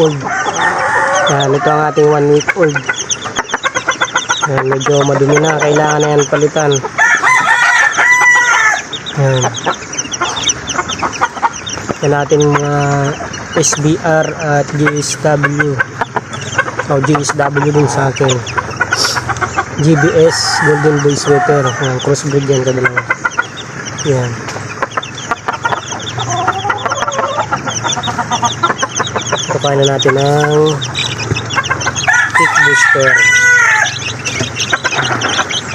old. Yan, ito ang ating 1 week old. Yan, medyo madumi na. Kailangan na yan palitan. Yan. Yan natin mga SBR at GSW. O GSW din sa akin. GBS Golden Boy Sweater. Yan, crossbreed yan kadalawa. Yan. Kapain na natin ng kick booster.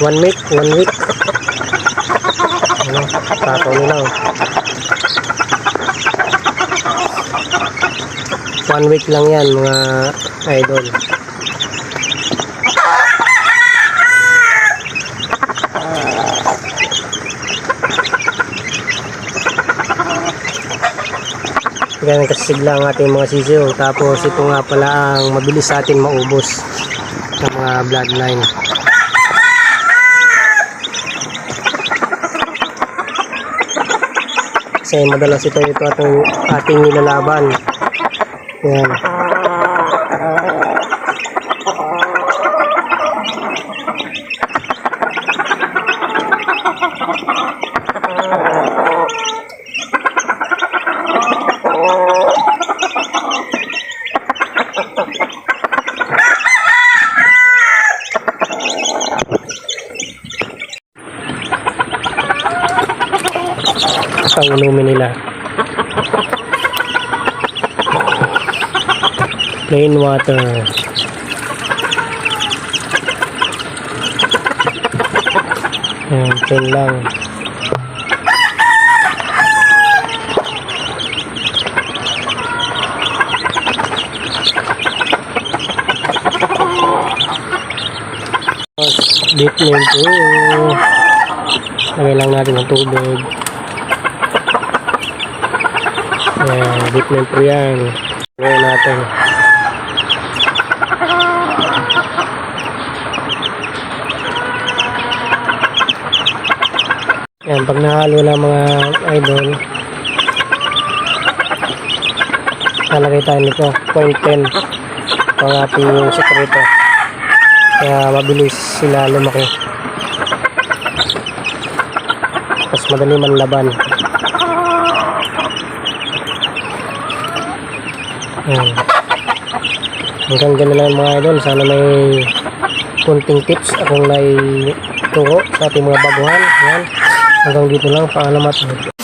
One week, one week. Ano, tataw nila. One week lang yan mga idol. Ganyan kasigla ang ating mga sisiyo. Tapos ito nga pala ang mabilis sa atin maubos ng mga bloodline. Kasi madalas ito ito ating, ating nilalaban. Yan. Ang inumin nila. Plain water. Ayan, plain lang. Deep name po. Lagay lang natin ng tubig. Ayan, name po yan. Lagay natin. Ayan, pag nahalo na mga idol, lalagay tayo nito, point 10. Ito ang ating sekreto. Kaya mabilis sila lumaki. Tapos madali man laban. Ayan. Hanggang dyan na lang mga idol. Sana may kunting tips akong nai turo sa ating mga baguhan. Ayan. Hanggang dito lang. Paalam at